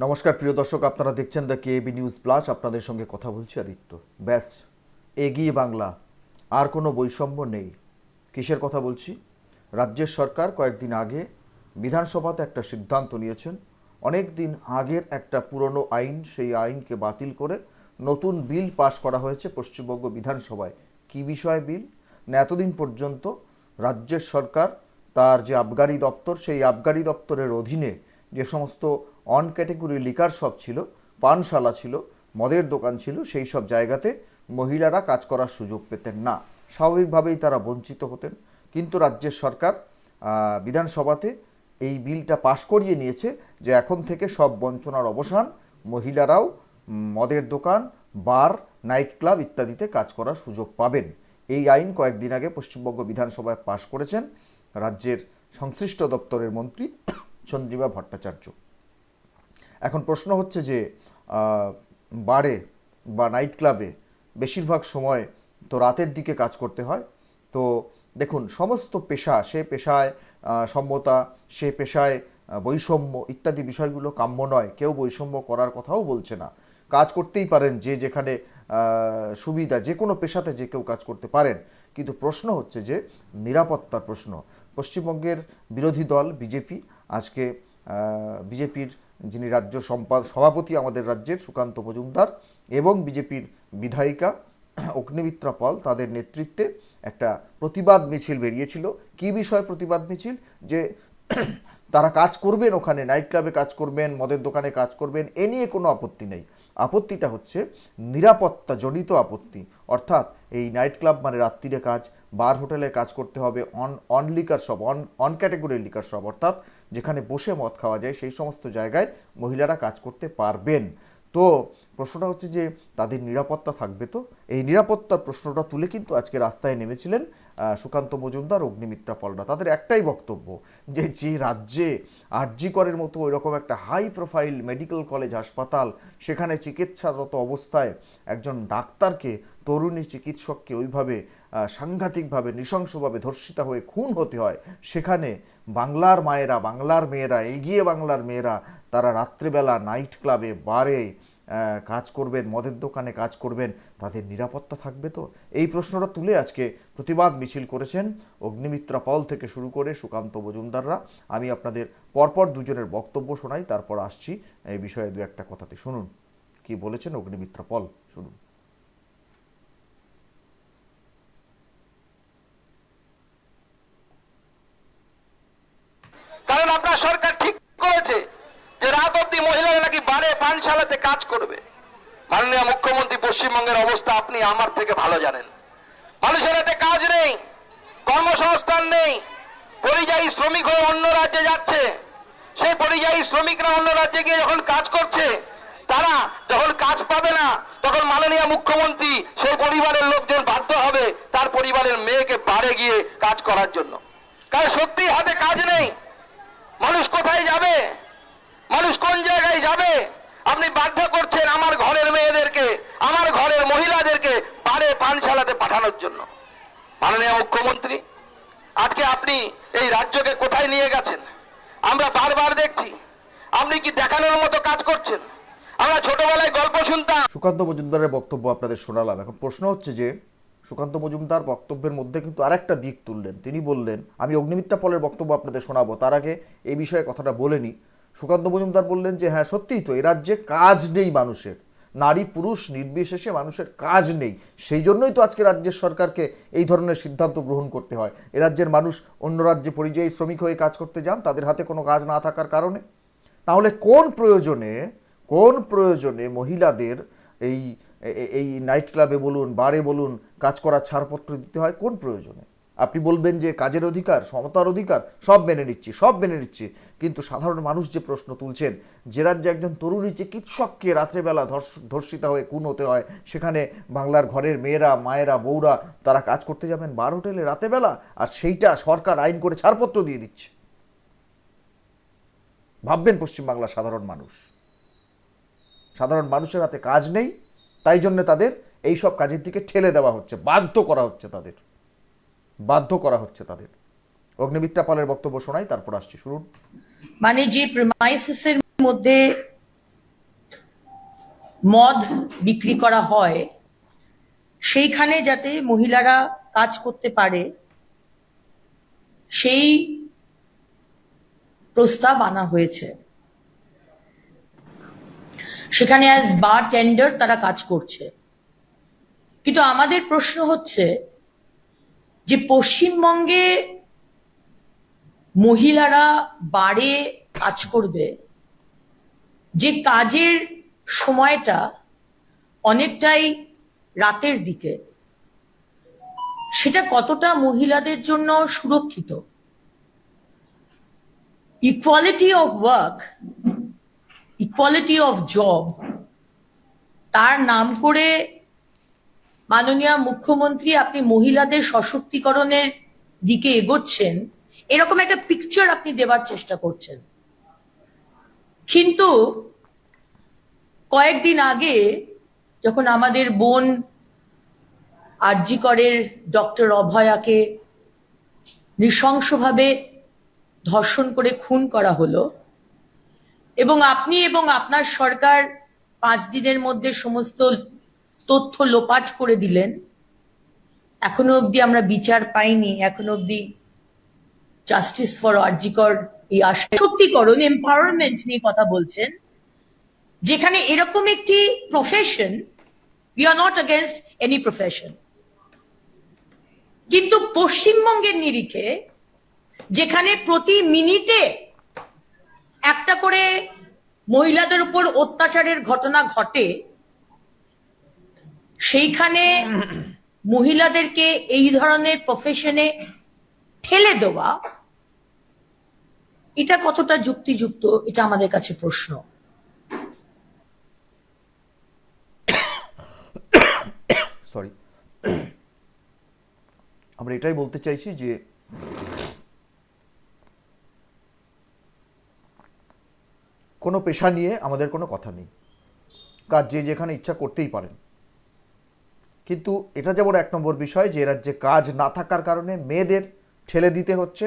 নমস্কার, প্রিয় দর্শক, আপনারা দেখছেন দ্য কেবি নিউজ প্লাস আপনাদের সঙ্গে কথা বলছি আদিত্য। ব্যাস, এগিয়ে বাংলা। আর কোনো বৈষম্য নেই। কিসের কথা বলছি? রাজ্যের সরকার কয়েকদিন আগে বিধানসভাতে একটা সিদ্ধান্ত নিয়েছেন। অনেক দিন আগের একটা পুরনো আইন, সেই আইনকে বাতিল করে নতুন বিল পাশ করা হয়েছে পশ্চিমবঙ্গ বিধানসভায়। কি বিষয় বিল? না, এতদিন পর্যন্ত রাজ্যের সরকার তার যে আবগারি দপ্তর, সেই আবগারি দপ্তরের অধীনে যে সমস্ত অন ক্যাটেগরি লিকার শপ ছিল, পানশালা ছিল, মদের দোকান ছিল, সেই সব জায়গাতে মহিলারা কাজ করার সুযোগ পেতেন না। স্বাভাবিকভাবেই তারা বঞ্চিত হতেন। কিন্তু রাজ্যের সরকার বিধানসভাতে এই বিলটা পাশ করিয়ে নিয়েছে যে এখন থেকে সব বঞ্চনার অবসান মহিলারাও মদের দোকান, বার, নাইট ক্লাব ইত্যাদিতে কাজ করার সুযোগ পাবেন। এই আইন কয়েকদিন আগে পশ্চিমবঙ্গ বিধানসভায় পাশ করেছেন রাজ্যের সংশ্লিষ্ট দপ্তরের মন্ত্রী চন্দ্রিমা ভট্টাচার্য। এখন প্রশ্ন হচ্ছে যে বারে বা নাইট ক্লাবে বেশিরভাগ সময় তো রাতের দিকে কাজ করতে হয়। তো দেখুন, সমস্ত পেশা, সে পেশায় সম্মতা, সে পেশায় বৈষম্য ইত্যাদি বিষয়গুলো কাম্য নয়। কেউ বৈষম্য করার কথাও বলছে না। কাজ করতেই পারেন যে যেখানে সুবিধা যে কোনো পেশাতে যে কেউ কাজ করতে পারেন। কিন্তু প্রশ্ন হচ্ছে যে, নিরাপত্তার প্রশ্ন। পশ্চিমবঙ্গের বিরোধী দল, বিজেপি, আজকে বিজেপির যিনি রাজ্য সম্পাদ সভাপতি আমাদের রাজ্যের সুকান্ত মজুমদার এবং বিজেপির বিধায়িকা অগ্নিমিত্রা পল, তাদের নেতৃত্বে একটা প্রতিবাদ মিছিল বেরিয়েছিল। কী বিষয়ে প্রতিবাদ মিছিল? যে তারা কাজ করবেন ওখানে, নাইট ক্লাবে কাজ করবেন, মদের দোকানে কাজ করবেন, এ নিয়ে কোনো আপত্তি নেই। আপত্তিটা হচ্ছে নিরাপত্তা জনিত আপত্তি। অর্থাৎ এই নাইট ক্লাব মানে রাত্রিরে কাজ বার হোটেলে কাজ করতে হবে on on liquor shop on on ক্যাটাগরির লিকার শপ অর্থাৎ যেখানে বসে মদ খাওয়া যায় সেই সমস্ত জায়গায় মহিলারা কাজ করতে পারবেন। তো প্রশ্নটা হচ্ছে যে তাদের নিরাপত্তা থাকবে তো? এই নিরাপত্তার প্রশ্নটা তুলে কিন্তু আজকে রাস্তায় নেমেছিলেন সুকান্ত মজুমদার, অগ্নিমিত্রা ফলরা তাদের একটাই বক্তব্য যে যে রাজ্যে আরজি করের মতো ওইরকম একটা হাই প্রোফাইল মেডিকেল কলেজ হাসপাতাল, সেখানে চিকিৎসারত অবস্থায় একজন ডাক্তারকে, তরুণী চিকিৎসককে ওইভাবে সাংঘাতিকভাবে, নৃশংসভাবে ধর্ষিতা হয়ে খুন হতে হয়, সেখানে বাংলার মায়েরা, বাংলার মেয়েরা, এগিয়ে বাংলার মেয়েরা তারা রাত্রিবেলা নাইট ক্লাবে বারে কাজ করবেন, মদের দোকানে কাজ করবেন, তাদের নিরাপত্তা থাকবে তো? এই প্রশ্নটা তুলে আজকে প্রতিবাদ মিছিল করেছেন অগ্নিমিত্রা পল থেকে শুরু করে সুকান্ত মজুমদাররা। আমি আপনাদের পরপর দুজনের বক্তব্য শোনাই, তারপর আসছি এই বিষয়ে দু একটা কথাতে। শুনুন, কি বলেছেন অগ্নিমিত্রা পল? শুনুন কারণ আপনার সরকার ঠিক করেছে যে রাত অব্দি মহিলারা নাকি বারে পানশালাতে কাজ করবে। মাননীয় মুখ্যমন্ত্রী, পশ্চিমবঙ্গের অবস্থা আপনি আমার থেকে ভালো জানেন। মানুষের হাতে কাজ নেই, কর্মসংস্থান নেই, পরিযায়ী শ্রমিক হয়ে অন্য রাজ্যে যাচ্ছে। সেই পরিযায়ী শ্রমিকরা অন্য রাজ্যে গিয়ে যখন কাজ করছে, তারা যখন কাজ পাবে না, তখন মাননীয় মুখ্যমন্ত্রী সেই পরিবারের লোকজন বাধ্য হবে তার পরিবারের মেয়েকে বাড়ে গিয়ে কাজ করার জন্য। কারণ সত্যি হাতে কাজ নেই। মানুষ কোথায় যাবে? মানুষ কোন জায়গায় যাবে? আপনি বাধ্য করছেন আমার ঘরের মেয়েদেরকে, আমার ঘরের মহিলাদেরকে পারে পানশালাতে পাঠানোর জন্য। মাননীয় মুখ্যমন্ত্রী, আজকে আপনি এই রাজ্যকে কোথায় নিয়ে গেছেন? আমরা বারবার দেখছি। আপনি কি দেখানোর মতো কাজ করছেন? আমরা ছোটবেলায় গল্প শুনতাম। সুকান্ত মজুমদারের বক্তব্য আপনাদের শোনালাম। এখন প্রশ্ন হচ্ছে যে, সুকান্ত মজুমদার বক্তব্যের মধ্যে কিন্তু আরেকটা দিক তুললেন। তিনি বললেন, আমি অগ্নিমিত্রা পলের বক্তব্য আপনাদের শোনাবো। তার আগে এই বিষয়ে কথাটা বলেনি সুকান্ত মজুমদার বললেন যে হ্যাঁ সত্যিই তো এই রাজ্যে কাজ নেই মানুষের। নারী, পুরুষ, নির্বিশেষে মানুষের কাজ নেই। সেই জন্যই তো আজকে রাজ্যের সরকারকে এই ধরনের সিদ্ধান্ত গ্রহণ করতে হয়। এ রাজ্যের মানুষ অন্য রাজ্যে পরিযায়ী শ্রমিক হয়ে কাজ করতে যান, তাদের হাতে কোনো কাজ না থাকার কারণে। তাহলে কোন প্রয়োজনে কোন প্রয়োজনে মহিলাদের এই এই নাইট ক্লাবে বলুন, বারে বলুন কাজ করার ছাড়পত্র দিতে হয়? কোন প্রয়োজনে? আপনি বলবেন যে কাজের অধিকার, সমতার অধিকার, সব মেনে নিচ্ছি, সব মেনে নিচ্ছি। কিন্তু সাধারণ মানুষ যে প্রশ্ন তুলছেন, যে রাজ্যে একজন তরুণী চিকিৎসককে রাত্রেবেলা ধর্ষ- ধর্ষিতা হয়ে খুন হতে হয়, সেখানে বাংলার ঘরের মেয়েরা, মায়েরা, বউরা, তারা কাজ করতে যাবেন বার হোটেলে রাতেবেলা, আর সেইটা সরকার আইন করে ছাড়পত্র দিয়ে দিচ্ছে। ভাববেন পশ্চিমবাংলার সাধারণ মানুষ। সাধারণ মানুষের হাতে কাজ নেই, তাই জন্য তাদের এই সব কাজের দিকে ঠেলে দেওয়া হচ্ছে, বাধ্য করা হচ্ছে তাদের। বাধ্য করা হচ্ছে তাদের। অগ্নিমিত্রা পালের বক্তব্য শোনাই, তারপর আসছি, শুনুন। মানে যে প্রেমাইসিসের মধ্যে মদ বিক্রি করা হয়, সেইখানে যাতে মহিলারা কাজ করতে পারে, সেই প্রস্তাব আনা হয়েছে। সেখানে অ্যাজ বার টেন্ডার তারা কাজ করছে। কিন্তু আমাদের প্রশ্ন হচ্ছে যে পশ্চিমবঙ্গে মহিলারা বারে কাজ করবে, যে কাজের সময়টা অনেকটাই রাতের দিকে, সেটা কতটা মহিলাদের জন্য সুরক্ষিত? Equality of work equality of job তার নাম করে মাননীয় মুখ্যমন্ত্রী আপনি মহিলাদের সশক্তিকরণের দিকে এগোচ্ছেন, এরকম একটা পিকচার আপনি দেবার চেষ্টা করছেন। কিন্তু কয়েকদিন আগে যখন আমাদের বোন আরজিকরের ডক্টর অভয়াকে নৃশংসভাবে ধর্ষণ করে খুন করা হলো, এবং আপনি এবং আপনার সরকার পাঁচ দিনের মধ্যে সমস্ত তথ্য লোপাট করে দিলেন। এখনও অবধি আমরা বিচার পাইনি, এখনও অবধি জাস্টিস ফর আরজিকর এই সত্যিকরণ এম্পাওয়ারমেন্ট নিয়ে কথা বলছেন, যেখানে এরকম একটি profession we are not against any profession কিন্তু পশ্চিমবঙ্গের নিরিখে, যেখানে প্রতি মিনিটে একটা করে মহিলাদের উপর অত্যাচারের ঘটনা ঘটে সেইখানে মহিলাদেরকে এই ধরনের প্রফেশনে ঠেলে দেওয়া, এটা কতটা যুক্তিযুক্ত, এটা আমাদের কাছে প্রশ্ন। সরি আমরা এটাই বলতে চাইছি যে, কোনো পেশা নিয়ে আমাদের কোনো কথা নেই। কাজ যে যেখানে ইচ্ছা করতেই পারেন। কিন্তু এটা যেমন এক নম্বর বিষয় যে রাজ্যে কাজ না থাকার কারণে মেয়েদের ঠেলে দিতে হচ্ছে।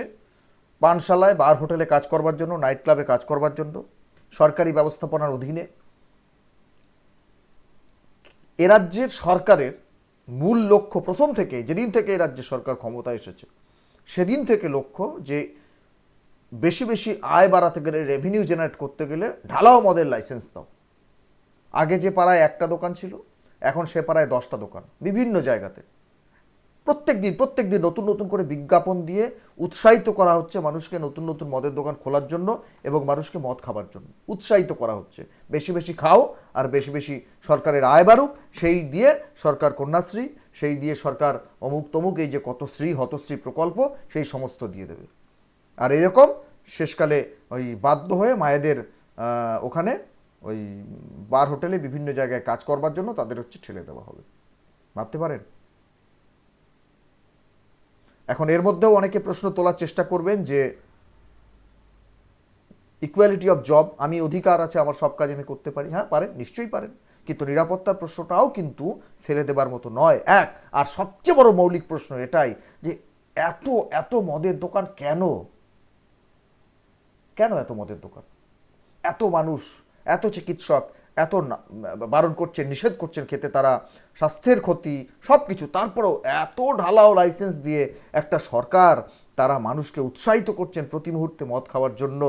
পানশালায় বার হোটেলে কাজ করবার জন্য, নাইট ক্লাবে কাজ করবার জন্য, সরকারি ব্যবস্থাপনার অধীনে। এ রাজ্যের সরকারের মূল লক্ষ্য প্রথম থেকে, যেদিন থেকে এ রাজ্যের সরকার ক্ষমতা এসেছে, সেদিন থেকে লক্ষ্য যে বেশি বেশি আয় বাড়াতে গেলে রেভিনিউ জেনারেট করতে গেলে ঢালাও মদের লাইসেন্স দাও। আগে যে পাড়ায় একটা দোকান ছিল এখন সে পাড়ায় দশটা দোকান, বিভিন্ন জায়গাতে। প্রত্যেক দিন প্রত্যেক দিন নতুন নতুন করে বিজ্ঞাপন দিয়ে উৎসাহিত করা হচ্ছে মানুষকে নতুন নতুন মদের দোকান খোলার জন্য এবং মানুষকে মদ খাবার জন্য। উৎসাহিত করা হচ্ছে। বেশি বেশি খাও আর বেশি বেশি সরকারের আয় বাড়ুক, সেই দিয়ে সরকার কন্যাশ্রী, সেই দিয়ে সরকার অমুক তমুক, এই যে কত শ্রী, হতশ্রী প্রকল্প, সেই সমস্ত দিয়ে দেবে। আর এরকম শেষকালে ওই বাধ্য হয়ে মায়েদের ওখানে ওই বার হোটেলে বিভিন্ন জায়গায় কাজ করবার জন্য তাদের হচ্ছে ঠেলে দেওয়া হবে। ভাবতে পারেন? এখন এর মধ্যেও অনেকে প্রশ্ন তোলার চেষ্টা করবেন যে ইকুয়ালিটি অফ জব আমি অধিকার আছে, আমার সব কাজ আমি করতে পারি। হ্যাঁ পারেন, নিশ্চয়ই পারেন। কিন্তু নিরাপত্তার প্রশ্নটাও কিন্তু ফেলে দেবার মতো নয়। এক, আর সবচেয়ে বড় মৌলিক প্রশ্ন এটাই যে, এত এত মদের দোকান কেন? কেন এত মদের দোকান? এত মানুষ এত চিকিৎসক, এত বারণ করছেন, নিষেধ করছেন খেতে, তারা স্বাস্থ্যের ক্ষতি সব কিছু তারপরেও এত ঢালাও লাইসেন্স দিয়ে একটা সরকার, তারা মানুষকে উৎসাহিত করছেন প্রতি মুহূর্তে মদ খাওয়ার জন্য।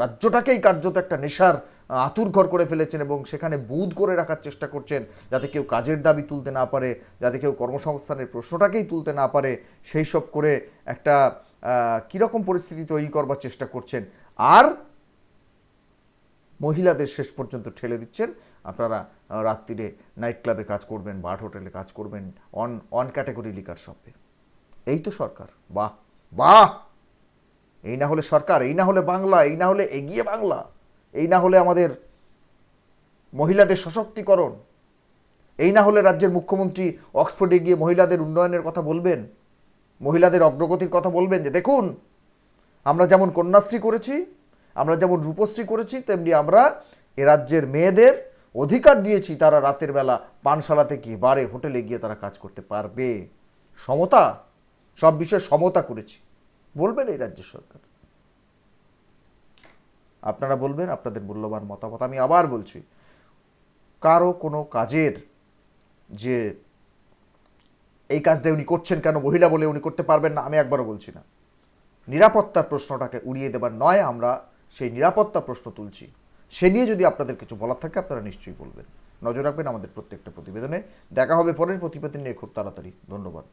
রাজ্যটাকেই কার্যত একটা নেশার আতুর ঘর করে ফেলেছেন এবং সেখানে বুধ করে রাখার চেষ্টা করছেন যাতে কেউ কাজের দাবি তুলতে না পারে, যাতে কেউ কর্মসংস্থানের প্রশ্নটাকেই তুলতে না পারে। সেই সব করে একটা কীরকম পরিস্থিতি তৈরি করবার চেষ্টা করছেন। আর মহিলাদের শেষ পর্যন্ত ঠেলে দিচ্ছেন। আপনারা রাত্রিরে নাইট ক্লাবে কাজ করবেন বার হোটেলে কাজ করবেন অন অন ক্যাটাগরি লিকার শপে এই তো সরকার। বাহ বাহ! এই না হলে সরকার, এই না হলে বাংলা, এই না হলে এগিয়ে বাংলা, এই না হলে আমাদের মহিলাদের সশক্তিকরণ, এই না হলে রাজ্যের মুখ্যমন্ত্রী অক্সফোর্ডে গিয়ে মহিলাদের উন্নয়নের কথা বলবেন, মহিলাদের অগ্রগতির কথা বলবেন যে, দেখুন, আমরা যেমন কন্যাশ্রী করেছি আমরা যেমন রূপশ্রী করেছি, তেমনি আমরা এ রাজ্যের মেয়েদের অধিকার দিয়েছি, তারা রাতের বেলা পানশালাতে গিয়ে বারে, হোটেলে গিয়ে তারা কাজ করতে পারবে। সমতা, সব বিষয়ে সমতা করেছি। বলবেন এই রাজ্য সরকার? আপনারা বলবেন, আপনাদের মূল্যবান মতামত। আমি আবার বলছি, কারও কোনো কাজের যে এই কাজটা উনি করছেন কেন, মহিলা বলে উনি করতে পারবেন না, আমি একবারও বলছি না। নিরাপত্তার প্রশ্নটাকে উড়িয়ে দেবার নয়, আমরা সেই নিরাপত্তা প্রশ্ন তুলছি। সে নিয়ে যদি আপনাদের কিছু বলার থাকে, আপনারা নিশ্চয়ই বলবেন। নজর রাখবেন আমাদের প্রত্যেকটা প্রতিবেদনে। দেখা হবে পরের প্রতিবেদন নিয়ে। খুব তাড়াতাড়ি। ধন্যবাদ।